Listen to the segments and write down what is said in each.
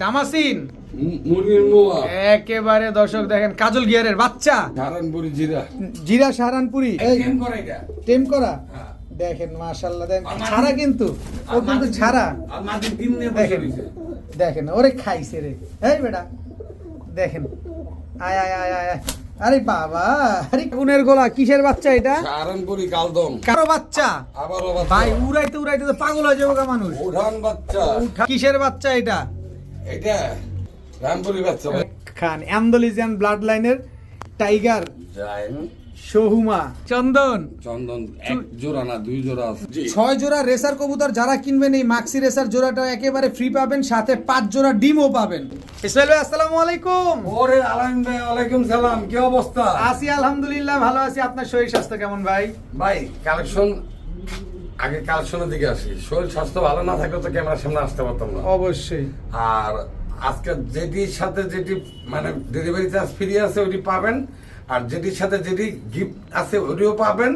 দামাসিন। মুরগির মোয়া। একেবারে দর্শক দেখেন কাজল গিয়ারের বাচ্চা। জিরা। জিরা সাহারানপুরি। এটা টেম করা হ্যাঁ। দেখেন মাশাআল্লাহ দেখেন। ছাড়া কিন্তু ও কিন্তু ছাড়া। দেখেন দেখেন ওরে খাইছে রে। এই বেটা দেখেন। আয় আয় আয় আয়। আরে বাবা আরে কোনের গোলা কিসের বাচ্চা এটা? সাহারানপুরি কালদম। কারও বাচ্চা? আবারও ভাই উড়াইতে উড়াইতে তো পাগল হয়ে যাব মানুষ। উঠান বাচ্চা। কিসের বাচ্চা এটা? এটা রামপুরি বাচ্চা। খান অ্যান্ডোলিজিয়ান ব্লাড লাইনের টাইগার সহুমা। চন্দন। চন্দন এক জোড়া না দুই জোড়া আছে। ছয় জোড়া রেসার কবুতর যারা কিনবেন এই মাক্সি রেসার জোড়াটা একেবারে ফ্রি পাবেন সাথে পাঁচ জোড়া ডিমও পাবেন। ইসমাইল ভাই আসসালামু আলাইকুম। ওরে আলাইম ভাই ওয়ালাইকুম সালাম কি অবস্থা? আছি আলহামদুলিল্লাহ ভালো আছি। আপনার শরীর স্বাস্থ্য কেমন ভাই? ভাই কালেকশন আগে কাল কালেকশনের দিকে আসি। শরীর স্বাস্থ্য ভালো না থাকলে তো ক্যামেরার সামনে আসতে পারতাম না। অবশ্যই। আর আজকে যেটির সাথে যেটি মানে ডেলিভারি চার্জ ফ্রি আছে ওটি পাবেন। আর যেটির সাথে যেটি গিফট আছে ওটিও পাবেন।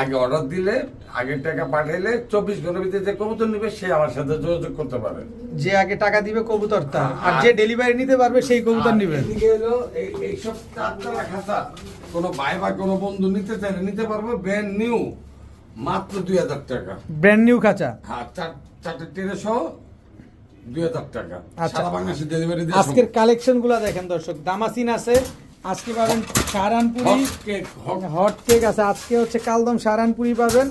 আগে অর্ডার দিলে আগে টাকা পাঠাইলে চব্বিশ ঘণ্টার ভিতরে যে কবুতর নিবে সে আমার সাথে যোগাযোগ করতে পারে। যে আগে টাকা দিবে কবুতর তার আর যে ডেলিভারি নিতে পারবে সেই কবুতর নিবে। এইসব চারতলা খাতা কোনো ভাই বা কোনো বন্ধু নিতে চাইলে নিতে পারবে ব্র্যান্ড নিউ মাত্র দুই হাজার টাকা। ব্র্যান্ড নিউ হ্যাঁ চারটে ট্রেনে দুই হাজার টাকা। আচ্ছা। সারা বাংলাদেশে ডেলিভারি আজকের কালেকশনগুলা দেখেন দর্শক দামাসিন আছে আজকে পাবেন Saharanpuri cake hot hot cake আছে আজকে হচ্ছে কালদম পাবেন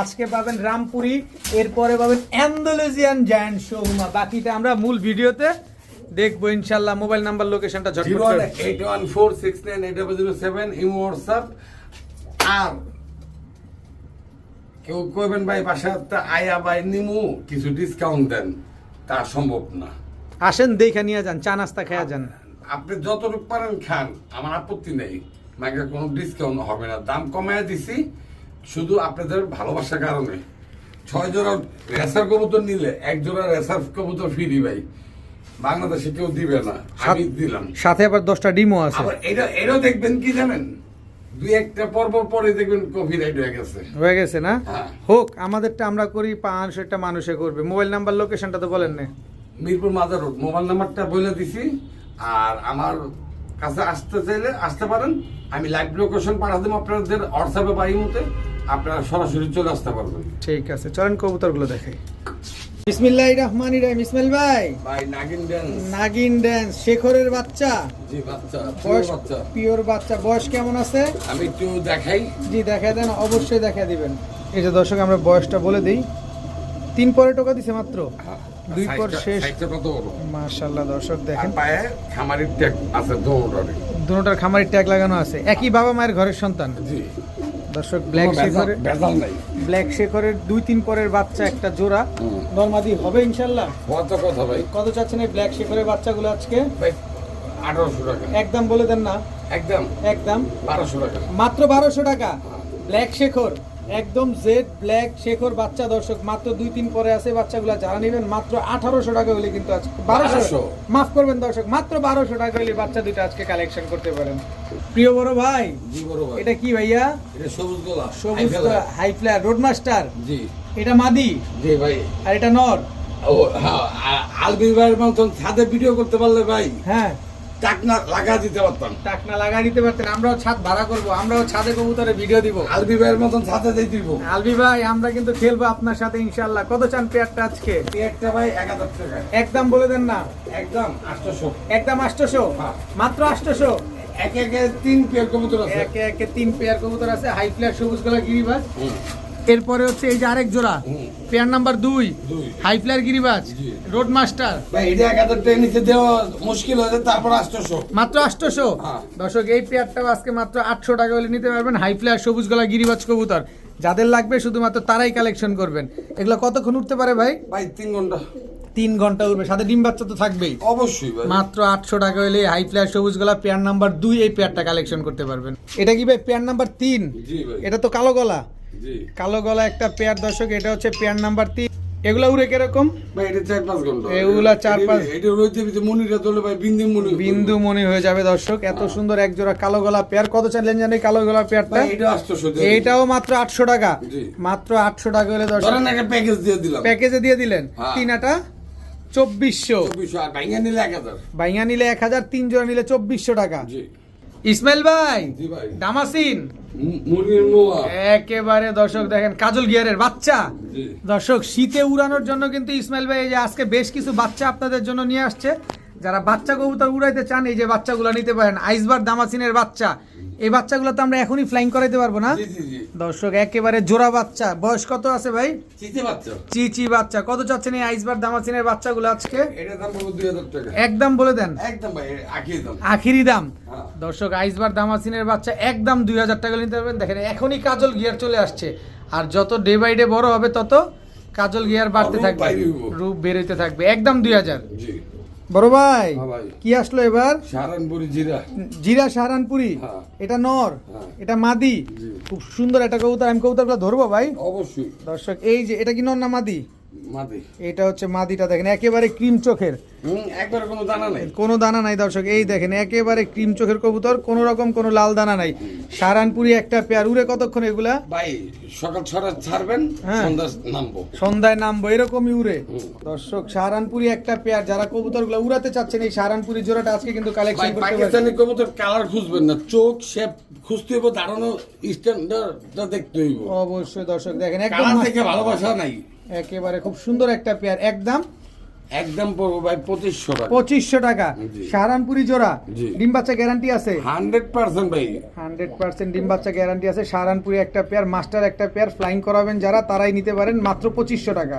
আজকে পাবেন রামপুরি এরপরে পাবেন অ্যান্ডোলেজিয়ান জায়ান্ট শোহুমা বাকিটা আমরা মূল ভিডিওতে দেখব ইনশাল্লাহ মোবাইল নাম্বার লোকেশনটা ঝটপট eight one four six nine eight zero seven Imo WhatsApp. আর কেউ কইবেন ভাই বাসাতে আয়া বাই নিমু কিছু ডিসকাউন্ট দেন। তা সম্ভব না। আসেন দেখে নিয়ে যান চা নাস্তা খেয়ে যান। আপনি যতটুকু পারেন খান আমার আপত্তি নেই। মাকে কোনো ডিসকাউন্ট হবে না। দাম কমায় দিছি শুধু আপনাদের ভালোবাসার কারণে। ছয় জোড়া রেসার কবুতর নিলে এক জোড়া রেসার কবুতর ফ্রি ভাই। বাংলাদেশে কেউ দিবে না। আমি দিলাম। সাথে আবার দশটা ডিমও আছে। আবার এটা এটাও দেখবেন কি জানেন? দুই একটা পর্ব পরে দেখবেন কফি রাইট হয়ে গেছে। হয়ে গেছে না? হ্যাঁ। হোক আমাদেরটা আমরা করি পাঁচশোটা মানুষে করবে। মোবাইল নাম্বার লোকেশনটা তো বলেন না। মিরপুর মাজার রোড। মোবাইল নাম্বারটা বলে দিছি। আর আমার কাছে আসতে চাইলে আসতে পারেন। আমি লাইভ লোকেশন পাঠা দেবো আপনাদের হোয়াটসঅ্যাপে বা ইমোতে। আপনারা সরাসরি চলে আসতে পারবেন। ঠিক আছে চলেন কবুতরগুলো দেখাই। বিসমিল্লাহ রহমান রাহিম। ইসমাইল ভাই? ভাই নাগিন ড্যান্স নাগিন ড্যান্স শেখরের বাচ্চা? জি বাচ্চা বয়স বাচ্চা। পিওর বাচ্চা। বয়স কেমন আছে? আমি একটু দেখাই। জি দেন অবশ্যই দেখা দিবেন। এই যে দর্শক আমরা বয়সটা বলে দিই। তিন পরে টোকা দিছে মাত্র। দুই পর শেষ। মাশাল্লাহ দর্শক দেখেন। পায়ে খামারির ট্যাগ আছে দুটোটার খামারের ট্যাগ লাগানো আছে। একই বাবা মায়ের ঘরের সন্তান। জি। দর্শক ব্ল্যাক শেখর ভেজাল- শেখরের নাই। ব্ল্যাক শেখরের দুই তিন পরের বাচ্চা একটা জোড়া। নর্মাদি হবে ইনশাল্লাহ? কত কত ভাই? কত চাচ্ছেন এই ব্ল্যাক শেখরের বাচ্চাগুলো আজকে? আঠারোশো টাকা। একদম বলে দেন না। একদম? একদম। বারোশো টাকা। মাত্র বারোশো টাকা। ব্ল্যাক শেখর। একদম জেড ব্ল্যাক শেখর বাচ্চা দর্শক মাত্র দুই তিন পরে আছে বাচ্চাগুলো যারা নেবেন মাত্র আঠারোশো টাকা হলে কিন্তু আজকে বারোশো। মাফ করবেন দর্শক মাত্র বারোশো টাকা হলে বাচ্চা দুইটা আজকে কালেকশন করতে পারেন। প্রিয় বড় ভাই এটা কি ভাইয়া? এটা সবুজ গোলা সবুজ। High flyer. Road master? জি। এটা মাদি? জি ভাই। আর এটা নর? ও হ্যাঁ আলবির ভাইয়ের মতন ছাদে ভিডিও করতে পারলে ভাই। হ্যাঁ। টাকনা লাগা দিতে পারতাম। টাকনা লাগা দিতে পারতেন আমরাও ছাদ ভাড়া করব আমরাও ছাদে কবুতরে ভিডিও দিব। আলবি ভাইয়ের মতন ছাদে দিয়ে দিব। আলবি ভাই আমরা কিন্তু খেলব আপনার সাথে ইনশাল্লাহ কত চান পেয়ারটা আজকে? একটা ভাই এক হাজার টাকা। একদম বলে দেন না। একদম আটশোশো একদম আষ্টশো হ্যাঁ। মাত্র আষ্টশো একে একে তিন পেয়ার কবুতর আছে। একে একে তিন পেয়ার কবুতর আছে। হাই ফ্লার সবুজ গলা গিরিবাজ এরপরে হচ্ছে এই যে আরেক জোড়া। পেয়ার নাম্বার দুই। হাই ফ্লার গিরিবাজ রোড মাস্টার। মুশকিল তারপর আটশোশো। মাত্র আষ্টশো হ্যাঁ। দর্শক এই পেয়ারটাও আজকে মাত্র আটশো টাকা হলে নিতে পারবেন হাই ফ্লার সবুজ গলা গিরিবাজ কবুতর। যাদের লাগবে শুধুমাত্র তারাই কালেকশন করবেন। এগুলো কতক্ষণ উঠতে পারে ভাই? ভাই তিন ঘণ্টা। তিন ঘণ্টা উঠবে। সাথে ডিম বাচ্চা তো থাকবেই। অবশ্যই মাত্র আটশো টাকা হলে হাই ফ্লার সবুজ গলা পেয়ার নাম্বার দুই এই পেয়ারটা কালেকশন করতে পারবেন। এটা কি ভাই পেয়ার নাম্বার তিন? এটা তো কালো গলা। কালো গলা একটা পেয়ার দর্শক এটা হচ্ছে পেয়ার নাম্বার তিন। এগুলা উড়ে কীরকম? ভাই এটা চার পাঁচ ঘণ্টা। এগুলা চার পাঁচ- এটা রইতে ভিতরে মনিরা তোলে ভাই বিন্দু মনি বিন্দু মনে হয়ে যাবে দর্শক। এত সুন্দর এক জোড়া কালো গলা পেয়ার। কত চাইলেন জানি কালো গলা পেয়ারটা? এটা আটশোশো দিয়ে এইটাও মাত্র আটশো টাকা। জি। মাত্র আটশো টাকা হলে দর্শক ধরেন একটা প্যাকেজ দিয়ে দিলাম। প্যাকেজে দিয়ে দিলেন? হ্যাঁ। তিন আটা? চব্বিশশো। ভাইঙ্গা নিলে এক হাজার। বাইঙা নিলে এক হাজার তিন জোড়া নিলে চব্বিশশো টাকা। ইসমাইল ভাই দামাসিন। একেবারে দর্শক দেখেন কাজল গিয়ারের বাচ্চা। দর্শক শীতে উড়ানোর জন্য কিন্তু ইসমাইল ভাই এই যে আজকে বেশ কিছু বাচ্চা আপনাদের জন্য নিয়ে আসছে। যারা বাচ্চা কবুতর উড়াইতে চান এই যে বাচ্চাগুলো নিতে পারেন আইসবার দামাসিনের বাচ্চা। এই বাচ্চাগুলো তো আমরা এখনই ফ্লাইং করাইতে পারব না? দর্শক একেবারে জোড়া বাচ্চা। বয়স কত আছে ভাই? বাচ্চা। চিচি বাচ্চা। কত চাচ্ছেন এই আইসবার দামাসিনের বাচ্চাগুলো আজকে? একদম বলে দেন। আখিরি দাম। হ্যাঁ। দর্শক আইসবার দামাসিনের বাচ্চা একদম দুই হাজার টাকা নিতে পারবেন। দেখেন এখনই কাজল গিয়ার চলে আসছে। আর যত ডে বাই ডে বড় হবে তত কাজল গিয়ার বাড়তে থাকবে। রূপ বেরোতে থাকবে। একদম দুই হাজার। বড় ভাই হ্যাঁ কি আসলো এবার? সাহারানপুরি জিরা। জিরা সাহারানপুরি হ্যাঁ। এটা নর হ্যাঁ। এটা মাদি। খুব সুন্দর একটা কবুতর আমি কবুতরগুলো ধরবো ভাই? অবশ্যই। দর্শক এই যে এটা কি নর না মাদি? মাদি। এটা হচ্ছে মাদিটা দেখেন একেবারে ক্রিম চোখের। হুম কোনো দানা নেই। কোনো দানা নাই দর্শক এই দেখেন একেবারে ক্রিম চোখের কবুতর কোনো রকম কোনো লাল দানা নাই। সারানপুরি একটা পেয়ার উড়ে কতক্ষণ এগুলা? ভাই সকাল ছটা ছাড়বেন হ্যাঁ। সন্ধ্যা নামবো। সন্ধ্যায় নামবো এরকমই উড়ে। দর্শক সাহারানপুরি একটা পেয়ার যারা কবুতরগুলো উড়াতে চাচ্ছেন এই সাহারানপুরি জোড়াটা আজকে কিন্তু কালেকশন করতে পাকিস্তানি কবুতর কালার খুঁজবেন না। চোখ শেপ খুঁজতে হইব দাঁড়ানো স্ট্যান্ডার্ডটা দেখতে হইব। অবশ্যই দর্শক দেখেন একদম ভালোবাসা নাই। একেবারে খুব সুন্দর একটা পেয়ার একদম একদম পড়ব ভাই পঁচিশশো টাকা। পঁচিশশো টাকা। সাহারানপুরি জোড়া ডিম বাচ্চা গ্যারান্টি আছে? হান্ড্রেড পার্সেন্ট ভাই। হান্ড্রেড পার্সেন্ট ডিম বাচ্চা গ্যারান্টি আছে। সাহারানপুরি একটা পেয়ার মাস্টার একটা পেয়ার ফ্লাইং করাবেন যারা তারাই নিতে পারেন মাত্র পঁচিশশো টাকা।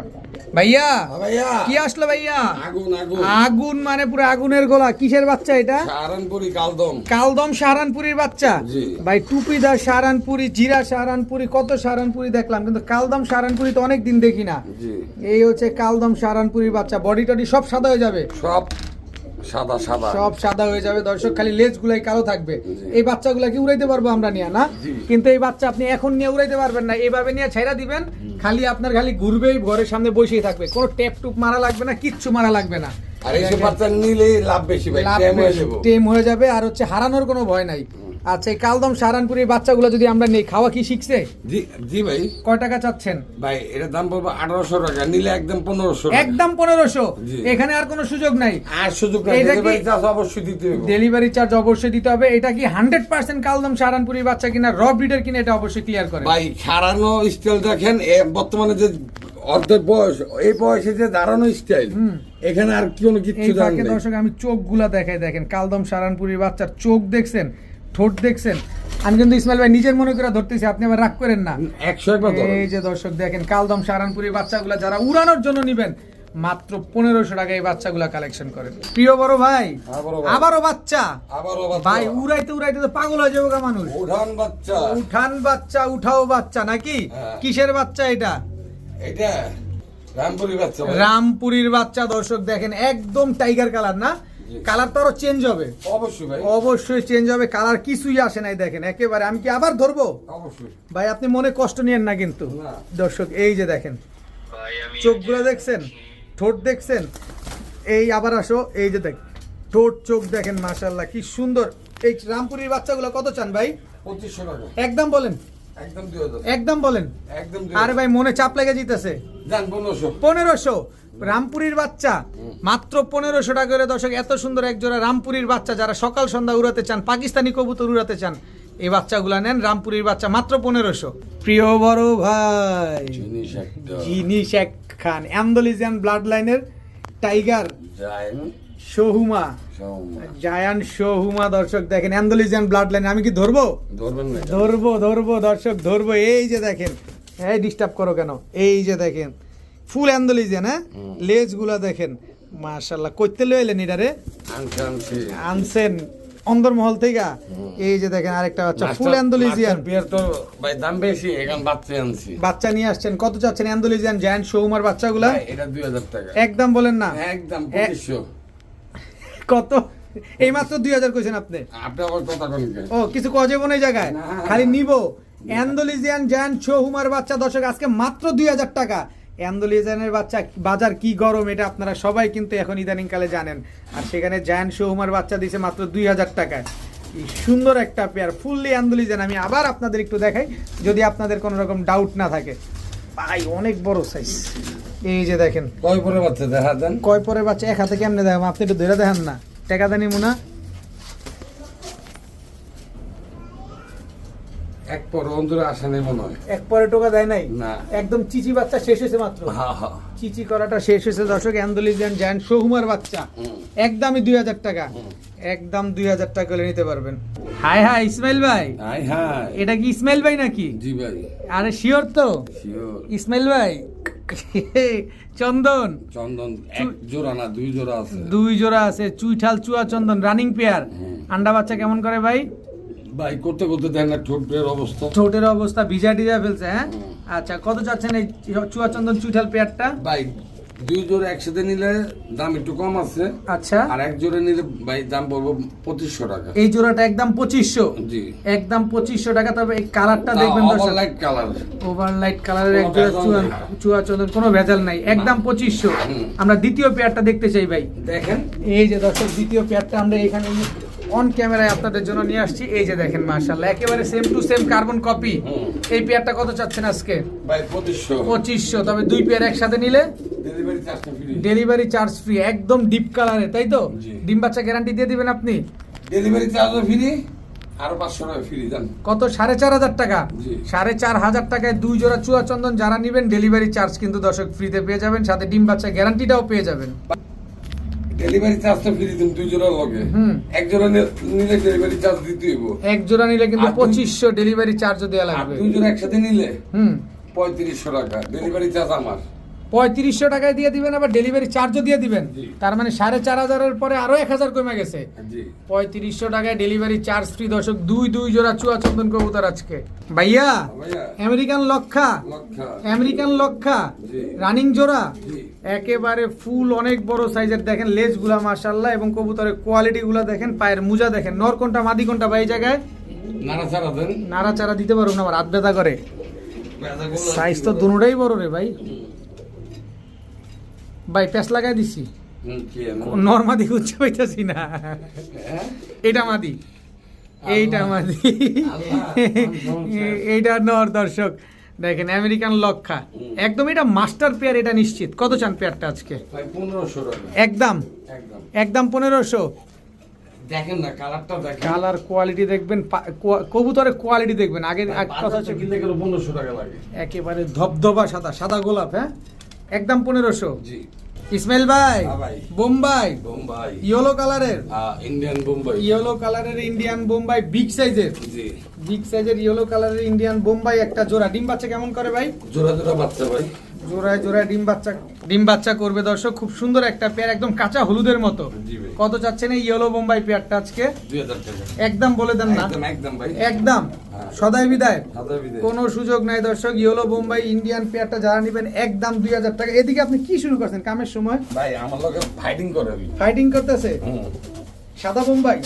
ভাইয়া হ্যাঁ ভাইয়া। কি আসলো ভাইয়া? আগুন আগুন। আগুন মানে পুরো আগুনের গোলা। কিসের বাচ্চা এটা? সাহারানপুরি কালদম। কালদম সাহারানপুরির বাচ্চা। ভাই টুপিদার সাহারানপুরি জিরা সাহারানপুরি কত সাহারানপুরি দেখলাম। কিন্তু কালদম সাহারানপুরি তো অনেক দিন দেখি না। এই হচ্ছে কালদম সাহারানপুরির বাচ্চা। বডি টডি সব সাদা হয়ে যাবে। সব সাদা সাদা। সব সাদা হয়ে যাবে দর্শক খালি লেজ গুলাই কালো থাকবে। এই বাচ্চাগুলা কি উড়াইতে পারব আমরা নিয়ে না? কিন্তু এই বাচ্চা আপনি এখন নিয়ে উড়াইতে পারবেন না এইভাবে নিয়ে ছেড়া দিবেন খালি আপনার খালি ঘুরবেই ঘরের সামনে বসেই থাকবে। কোনো টেপ টুপ মারা লাগবে না কিচ্ছু মারা লাগবে না। আর এইসব বাচ্চা নিলেই লাভ বেশি ভাই। টেম হয়ে যাবে। আর হচ্ছে হারানোর কোনো ভয় নাই। আচ্ছা এই কালদম সাহারানপুরের বাচ্চাগুলো যদি আমরা নেই খাওয়া কি শিখছে? জি জি ভাই। কয় টাকা চাচ্ছেন? ভাই এটার দাম পড়ব আঠারোশো টাকা নিলে একদম পনেরোশো একদম পনেরোশো? এখানে আর কোনো সুযোগ নাই? আর সুযোগ না এটা কি- ডেলিভারি চার্জ অবশ্যই দিতে হবে। ডেলিভারি চার্জ অবশ্যই দিতে হবে। এটা কি হান্ড্রেড পার্সেন্ট কালদম সাহারানপুরের বাচ্চা কিনা র ব্রিডের কিনা এটা অবশ্যই ক্লিয়ার করে। ভাই খাড়ানো স্টাইল দেখেন বর্তমানে যে অর্ধেক বয়স এই বয়সে যে দাঁড়ানো স্টাইল এখানে আর কোনো নেই। দর্শক আমি চোখগুলা দেখাই দেখেন কালদম সারানপুরির বাচ্চার চোখ দেখছেন? ঠোঁট দেখছেন? আমি কিন্তু ইসমাইল ভাই নিজের মনে করে ধরতেছি আপনি আবার রাগ করেন না। একশো একবার এই যে দর্শক দেখেন কালদম সারানপুরি বাচ্চাগুলা যারা উড়ানোর জন্য নিবেন মাত্র পনেরোশো টাকা এই বাচ্চাগুলা কালেকশন করেন। প্রিয় বড় ভাই হ্যাঁ। আবারও বাচ্চা। ভাই উড়াইতে উড়াইতে তো পাগল হয়ে যাবে মানুষ। উঠান বাচ্চা। উঠান বাচ্চা উঠাও বাচ্চা নাকি? হ্যাঁ। কিসের বাচ্চা এটা? এটা রামপুরি বাচ্চা। রামপুরীর বাচ্চা দর্শক দেখেন একদম টাইগার কালার না। কালার তো আরও চেঞ্জ হবে। অবশ্যই ভাই। অবশ্যই চেঞ্জ হবে। কালার কিছুই আসে নাই দেখেন একেবারে। আমি কি আবার ধরবো? অবশ্যই। ভাই আপনি মনে কষ্ট নিয়েন না কিন্তু। দর্শক এই যে দেখেন। চোখগুলো দেখছেন? ঠোঁট দেখছেন? এই আবার আসো এই যে দেখ। ঠোঁট চোখ দেখেন মাশাল্লাহ কি সুন্দর। এই রামপুরীর বাচ্চাগুলো কত চান ভাই? পঁচিশশো টাকা। একদম বলেন। একদম বলেন। একদম আরে ভাই মনে চাপ লেগে জিতেছে পনেরোশো। রামপুরীর বাচ্চা মাত্র পনেরোশো টাকা করে দর্শক এত সুন্দর এক জোড়া রামপুরীর বাচ্চা যারা সকাল সন্ধ্যা উড়াতে চান পাকিস্তানি কবুতর উড়াতে চান এই বাচ্চাগুলা নেন রামপুরীর বাচ্চা মাত্র পনেরোশো। প্রিয় বড় ভাই জিনিস এক খান অ্যান্ডোলিজিয়ান ব্লাড লাইনের টাইগার সোহুমা। জায়ান সোহুমা দর্শক দেখেন অ্যান্ডোলিজিয়ান ব্লাড লাইন আমি কি ধরবো? ধরবো ধরবো দর্শক ধরবো এই যে দেখেন এই ডিস্টার্ব করো কেন? এই যে দেখেন ফুল অ্যান্ডোলিজিয়ান হ্যাঁ লেজগুলা দেখেন মাশাল্লাহ কইতে লইলেন এটারে? আনছেন অন্দরমহল থেকে এই যে দেখেন আরেকটা বাচ্চা ফুল অ্যান্ডোলিজিয়ান। বিয়ের তো ভাই দাম বেশি এখান বাচ্চা আনছি। বাচ্চা নিয়ে আসছেন। কত চাচ্ছেন অ্যান্ডোলিজিয়ান জায়ান্ট বাচ্চাগুলা? এটা দুই হাজার টাকা। একদম বলেন না। একদম পঁচিশশো। কত? এই মাত্র দুই হাজার কইছেন আপনি? আপনি আবার কথা ও কিছু কজে মনে জায়গায়? না। খালি নিব। অ্যান্ডোলিজিয়ান জ্যান হুমার বাচ্চা দর্শক আজকে মাত্র দুই হাজার টাকা। অ্যান্ডোলিজিয়ানের বাচ্চা বাজার কি গরম এটা আপনারা সবাই কিন্তু এখন ইদানিং কালে জানেন। আর সেখানে জায়ান হুমার বাচ্চা দিছে মাত্র দুই হাজার টাকায়। এই সুন্দর একটা পেয়ার ফুললি অ্যান্ডোলিজিয়ান আমি আবার আপনাদের একটু দেখাই যদি আপনাদের কোনো রকম ডাউট না থাকে। ভাই অনেক বড় সাইজ এই যে দেখেন। কয় পরে বাচ্চা দেখা দেন? কয় পরে বাচ্চা? এক হাতে কেমনে দেখাম আপনি একটু ধরে দেখান না। টাকা দেনি মুনা পর অন্তরে আসা নেই মনে হয়। এক পরে টোকা দেয় নাই? না। একদম চিচি বাচ্চা শেষ হয়েছে মাত্র। চিচি করাটা শেষ হয়েছে দর্শক। অ্যান্ডোলিজিয়ান জায়ান্ট সহুমার বাচ্চা। একদমই দুই হাজার টাকা। একদম দুই হাজার টাকা করে নিতে পারবেন। হাই হাই ইসমাইল ভাই। Hi hi. এটা কি ইসমাইল ভাই নাকি? জি ভাই। আরে শিওর তো? শিওর। ইসমাইল ভাই। চন্দন। চন্দন এক জোড়া না দুই জোড়া আছে। দুই জোড়া আছে চুইঠাল চুয়া চন্দন রানিং পেয়ার আন্ডা বাচ্চা কেমন করে ভাই? ভাই করতে করতে দেন না ঠোঁটের অবস্থা। ঠোঁটের অবস্থা ভিজা টিজা ফেলছে হ্যাঁ? আচ্ছা কত চাচ্ছেন এই চুয়া চন্দন চুইঠাল পেয়ারটা? ভাই দুই জোড়া একসাথে নিলে দাম একটু কম আছে। আচ্ছা। আর এক জোড়া নিলে ভাই দাম পড়ব পঁচিশশো টাকা। এই জোড়াটা একদম পঁচিশশো? জি। একদম পঁচিশশো টাকা তবে এই কালারটা দেখবেন দর্শক। লাইট কালার ওভার লাইট কালারের এক জোড়া চুয়া চুয়া চন্দন কোনো ভেজাল নাই একদম পঁচিশশো। আমরা দ্বিতীয় পেয়ারটা দেখতে চাই ভাই। দেখেন। এই যে দর্শক দ্বিতীয় পেয়ারটা আমরা এখানে অন ক্যামেরায় আপনাদের জন্য নিয়ে আসছি। এই যে দেখেন মার্শাল্লাহ একেবারে same to same carbon copy এই পেয়ারটা কত চাচ্ছেন আজকে? পঁচিশশো। তবে দুই পেয়ার একসাথে নিলে ডেলিভারি চার্জ ফ্রি একদম ডিপ কালারে তাই তো। ডিম বাচ্চা গ্যারান্টি দিয়ে দিবেন আপনি? ডেলিভারি চার্জও ফ্রি আরও পাঁচশো টাকা ফ্রি দেন কত? সাড়ে চার হাজার টাকা। সাড়ে চার হাজার টাকায় দুই জোড়া চুয়া চন্দন যারা নিবেন ডেলিভারি চার্জ কিন্তু দর্শক ফ্রিতে পেয়ে যাবেন সাথে ডিম বাচ্চা গ্যারান্টিটাও পেয়ে যাবেন। ডেলিভারি চার্জটা ফ্রি দিন দুই জোড়া লগে। হুম। এক জোড়া নিলে ডেলিভারি চার্জ দিতে হইব। এক জোড়া নিলে কিন্তু পঁচিশশো ডেলিভারি চার্জও আর লাগবে। দুই জোড়া একসাথে নিলে হুম। পঁয়ত্রিশশো টাকা। ডেলিভারি চার্জ আমার। পঁয়ত্রিশশো টাকায় দিয়ে দিবেন আবার ডেলিভারি চার্জও দিয়ে দিবেন। তার মানে সাড়ে চার হাজারের পরে আরও এক হাজার কমে গেছে। পঁয়ত্রিশশো টাকায় ডেলিভারি চার্জ ফ্রি দর্শক দুই দুই জোড়া চুয়া চন্দন কবুতর আজকে। ভাইয়া আমেরিকান লক্ষা। আমেরিকান লক্ষা। রানিং জোড়া। একেবারে ফুল অনেক বড় সাইজের দেখেন লেজগুলা মাসাল্লাহ এবং কবুতরের কোয়ালিটি গুলা দেখেন পায়ের মুজা দেখেন। নর কোনটা মাদি কোনটা ভাই এই জায়গায়? নাড়াচাড়া দেন। নাড়াচাড়া দিতে পারব না আমার হাত ব্যথা করে। সাইজ তো দুটাই বড় রে ভাই। ভাই প্যাঁচ লাগাই দিছি। নর্মাদি খুঁজতে পাইতেছি না। হ্যাঁ? এটা মাদি। এইটা। মাদি। এইটা নর দর্শক। দেখেন আমেরিকান লক্ষা। একদম এটা মাস্টার পেয়ার এটা নিশ্চিত। কত চান পেয়ারটা আজকে? একদম। একদম। পনেরোশো। দেখেন না কালারটা দেখেন। কালার কোয়ালিটি দেখবেন কবুতরের কোয়ালিটি দেখবেন। আগে কথা কথা হচ্ছে কিনতে গেলে পনেরোশো টাকা লাগে। একেবারে ধবধবা সাদা সাদা গোলাপ হ্যাঁ? একদম পনেরোশো। জি। ইসমাইল ভাই হ্যাঁ ভাই। বোম্বাই। বোম্বাই। ইয়েলো কালারের। ইন্ডিয়ান বোম্বাই ইয়েলো কালারের ইন্ডিয়ান বোম্বাই বিগ সাইজের জি। বিগ সাইজের ইয়েলো কালারের ইন্ডিয়ান বোম্বাই একটা জোড়া। ডিম বাচ্চা কেমন করে ভাই? জোড়া জোড়া বাচ্চা ভাই। জোড়ায় জোড়ায় ডিম বাচ্চা ডিম বাচ্চা করবে দর্শক। খুব সুন্দর একটা পেয়ার একদম কাঁচা হলুদের মতো। কত চাচ্ছেন এই ইয়েলো বোম্বাই পেয়ারটা আজকে? একদম বলে দেন না। একদম সদাই বিদায়। কোনো সুযোগ নাই দর্শক। ইয়েলো বোম্বাই ইন্ডিয়ান পেয়ারটা যারা নেবেন একদম দুই হাজার টাকা। এদিকে আপনি কি শুরু করছেন কামের সময়? ভাই আমার লোকে ফাইটিং করে ফাইটিং করতেছে? সাদা বোম্বাই?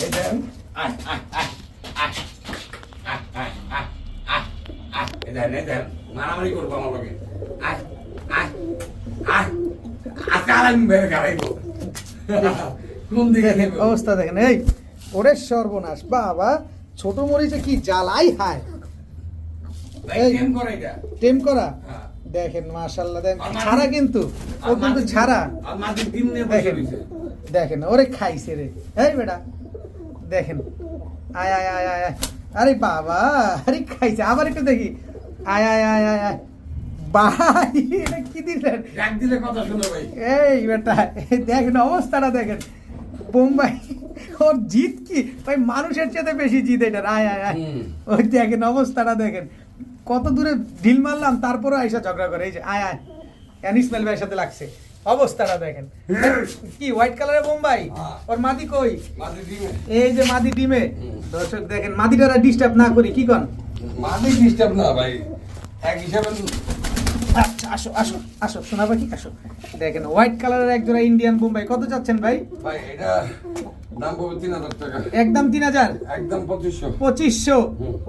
মারামারি করব আমার লোকে অবস্থা দেখেন এই ওরে সর্বনাশ বাবা ছোট মরিচে কি জ্বালাই হায়? টেম করা হ্যাঁ। দেখেন মাশাল্লাহ দেখেন ছাড়া কিন্তু ও কিন্তু ছাড়া দেখেন দেখেন ওরে খাইছে রে এই বেটা দেখেন আয় আয় আয় আয় আয় আরে বাবা আরে খাইছে আবার একটু দেখি আয় আয় আয় আয় আয় ভাই এটা কি দিলেন? ডাক দিলে কথা শুনো ভাই। এই বেটা দেখেন অবস্থাটা দেখেন। বোম্বাই ওর জিত কি? ভাই মানুষের চেয়ে বেশি জিত এটা। আয় আয় আয়। ওই দেখেন অবস্থাটা দেখেন। কত দূরে ঢিল মারলাম তারপরে আইসা ঝগড়া করে। এই যে আয় আয়। ইসমাইল ভাইয়ের সাথে লাগছে? অবস্থাটা দেখেন। কি হোয়াইট কালারের বোম্বাই? হ্যাঁ। ওর মাদি কই? এই যে মাদি ডিমে। দর্শক দেখেন মাদিটারা ডিস্টার্ব না করি কি কন? মাদি ডিস্টার্ব না ভাই। এক হিসাবে আসো আসো আসো সোনা পাখি আসো। দেখেন হোয়াইট কালারের এক জোড়া ইন্ডিয়ান বোম্বাই কত চাচ্ছেন ভাই? ভাই এটা দাম পড়বে তিন হাজার টাকা। একদম।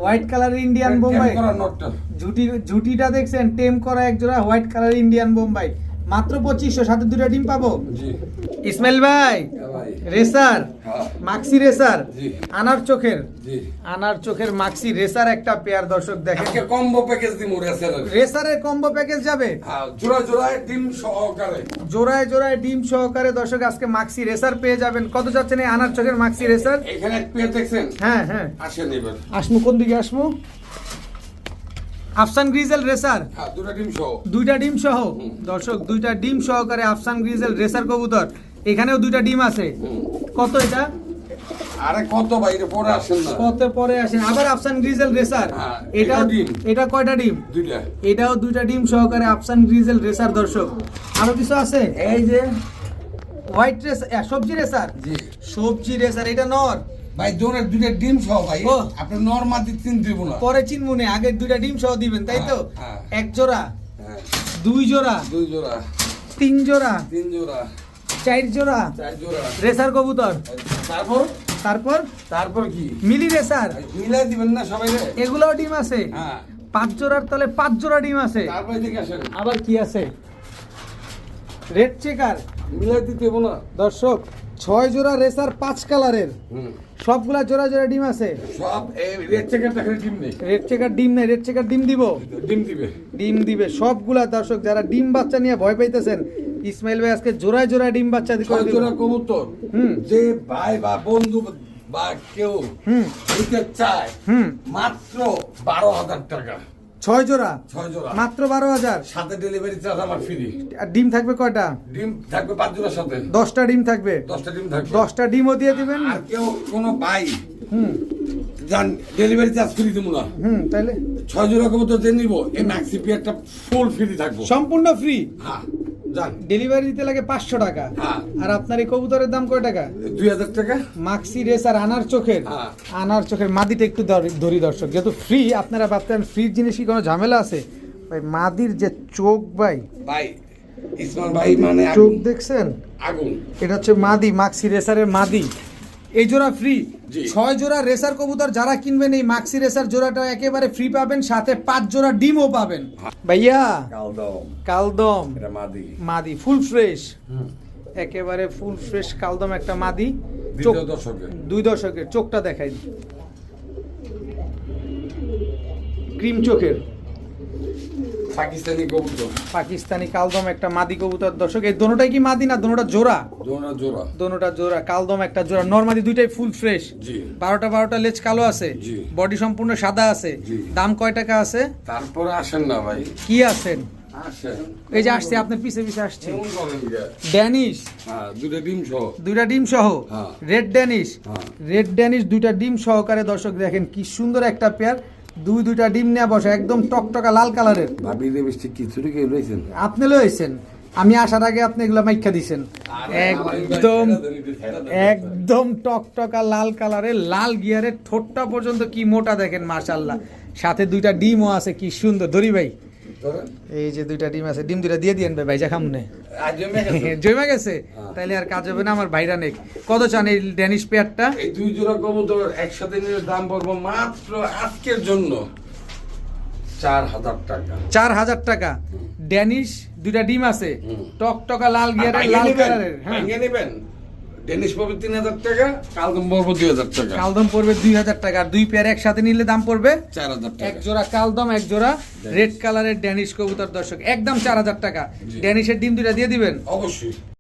হোয়াইট কালারের ইন্ডিয়ান বোম্বাই ঝুটি ঝুটিটা দেখছেন টেম করা এক জোড়া হোয়াইট কালার ইন্ডিয়ান বোম্বাই মাত্র পঁচিশশো সাথে দুটা ডিম পাবো? ইসমাইল ভাই হ্যাঁ রেসার হ্যাঁ। মাক্সি রেসার আনার চোখের আনার চোখের মাক্সি রেসার একটা পেয়ার দর্শক দেখে কম্বো প্যাকেজ দিমু রেসারের। রেসারের কম্বো প্যাকেজ যাবে? হ্যাঁ জোড়া জোড়ায় ডিম সহকারে। জোড়ায় জোড়ায় ডিম সহকারে দর্শক আজকে মাক্সি রেসার পেয়ে যাবেন। কত যাচ্ছেন এই আনার চোখের মাক্সি রেসার? এখানে এক পেয়ে দেখছেন? হ্যাঁ হ্যাঁ। আসেন এবার। আসমু কোন দিকে আসমু? আফসান গ্রিজেল রেসার? হ্যাঁ দুটা ডিম সহ। দুইটা ডিম সহ? দর্শক দুইটা ডিম সহকারে আফসান গ্রিজেল রেসার কবুতর। এখানেও দুইটা ডিম আছে। কত এটা? আরে কত বাইরে পরে আসেন না। কত পরে আসেন। আবার আফসান গ্রিজেল রেসার। হ্যাঁ, এটা এটা ডিম। এটা কয়টা ডিম? দুইটা। এটাও দুইটা ডিম সহকারে আফসান গ্রিজেল রেসার দর্শক। আরও কিছু আছে? এই যে। হোয়াইট রেসার সবজি রেসার। জি। সবজি রেসার এটা নর। ভাই দোনের দুইটা ডিম সহ ভাই। আপনি নর্মাল তিন দিব না। পরে চিনমুনে আগে দুইটা ডিম সহ দিবেন তাই তো? হ্যাঁ, হ্যাঁ। এক জোড়া হ্যাঁ। দুই জোড়া দুই জোড়া। তিন জোড়া তিন জোড়া। চার জোড়া চার জোড়া। রেসার কবুতর। তারপর? তারপর? তারপর কি? Mealy racer. মিলাই দিবেন না সবাই এগুলোও ডিম আছে। পাঁচ জোড়ার তলে পাঁচ জোড়া ডিম আছে। তারপরে দিকে আসেন। আবার কি আছে? Red checker. মিলাই দিতে না। দর্শক ছয় জোড়া রেসার পাঁচ কালারের। হুম। সবগুলা জোড়া জোড়া ডিম আছে। সব এই রেড চেকের টাকার ডিম নেই। রেড চেকার ডিম নেই রেড চেকার ডিম দিব। ডিম দিবে। ডিম দিবে। সবগুলা দর্শক যারা ডিম বাচ্চা নিয়ে ভয় পাইতেছেন ইসমাইল ভাই আজকে জোড়ায় জোড়ায় ডিম বাচ্চা দিতে জোড়া কবুতর। হুম। যে ভাই বা বন্ধু বা কেউ হুম। দিতে চায় হুম। মাত্র বারো হাজার টাকা। ছয় জোড়া? ছয় জোড়া। মাত্র বারো হাজার। সাথে ডেলিভারি চার্জ আমার ফ্রি আর ডিম থাকবে কয়টা? ডিম থাকবে পাঁচ জোড়ার সাথে। দশটা ডিম থাকবে? দশটা ডিম থাকবে। দশটা ডিমও দিয়ে দিবেন? আর কেউ কোনো ভাই হুম। যান ডেলিভারি চার্জ ফ্রি দেবো না। হুম তাইলে? ছয় জোড়া কবুতর যে নিব এই ম্যাক্সি একটা ফুল ফ্রি থাকব। সম্পূর্ণ ফ্রি হ্যাঁ। ডেলিভারি দিতে লাগে পাঁচশো টাকা। হ্যাঁ। আর আপনার এই কবুতরের দাম কয় টাকা? দুই হাজার টাকা। মাক্সি রেসার আনার চোখের। হ্যাঁ। আনার চোখের মাদিটা একটু ধরি- ধরি দর্শক। যেহেতু ফ্রি আপনারা ভাবতেন ফ্রির জিনিস কি কোনো ঝামেলা আছে। ভাই মাদির যে চোখ ভাই। ভাই ইসমান ভাই মানে চোখ দেখছেন? আগুন। এটা হচ্ছে মাদি মাক্সি রেসারের মাদি। এই জোড়া ফ্রি ছয় জোড়া রেসার কবুতর যারা কিনবেন এই মাক্সি রেসার জোড়াটা একেবারে ফ্রি পাবেন সাথে পাঁচ জোড়া ডিমও পাবেন। ভাইয়া কালদম। মাদি। মাদি ফুল ফ্রেশ একেবারে ফুল ফ্রেশ কালদম একটা মাদি। দুই দশকের। চোখটা দেখাই। ক্রিম চোখের। পাকিস্তানি কবুতর। পাকিস্তানি কালদম একটা মাদি কবুতর। দর্শক এই দোনোটাই কি মাদি না দোনোটা জোড়া? জোড়া জোড়া। দোনোটা জোড়া কালদম একটা জোড়া। নর্মালি দুইটাই ফুল ফ্রেশ জি। বারোটা বারোটা লেজ কালো আছে। জি। বডি সম্পূর্ণ সাদা আছে। জি। দাম কয় টাকা আছে? তারপরে আসেন না ভাই। কি আছেন আসেন। এই যে আসছে আপনার পিছে পিছে আসছে। কেমন করেন গা? ড্যানিশ। হ্যাঁ দুটো ডিম সহ। দুইটা ডিম সহ? হ্যাঁ। Red Danish. হ্যাঁ। রেড ড্যানিশ দুইটা ডিম সহকারে দর্শক দেখেন কি সুন্দর একটা পেয়ার দুই দুইটা ডিম নিয়ে বসে একদম টকটকা লাল কালারের। ভাবি রে চুরি কে রয়েছেন আপনি লইছেন। আমি আসার আগে আপনি এগুলো মাইখা দিছেন। একদম একদম টকটকা লাল কালারের লাল গিয়ারের ঠোঁটটা পর্যন্ত কি মোটা দেখেন মাশাল্লাহ সাথে দুইটা ডিমও আছে কি সুন্দর। ধরি ভাই। এই যে দুইটা ডিম আছে ডিম দুইটা দিয়ে দিয়েন ভাই ভাই যা খামনে জমে গেছে। তাইলে আর কাজ হবে না আমার ভাইরা নেই কত চান এই ড্যানিশ পেয়ারটা? এই দুই জোড়া কবুতর একসাথে নিলে দাম পড়ব মাত্র আজকের জন্য চার হাজার টাকা। চার হাজার টাকা। ড্যানিশ দুইটা ডিম আছে। হুম। টকটকা লাল গিয়ারের লাল? কালারের হ্যাঁ। নেবেন। ডেনিশ পড়বে তিন হাজার টাকা কালদম পড়বে দুই হাজার টাকা। কালদম পড়বে দুই হাজার টাকা। দুই পেয়ার একসাথে নিলে দাম পড়বে চার হাজার এক জোড়া কালদম এক জোড়া রেড কালারের ড্যানিশ কবুতর। দর্শক একদম চার হাজার টাকা। ড্যানিশের ডিম দুইটা দিয়ে দিবেন? অবশ্যই।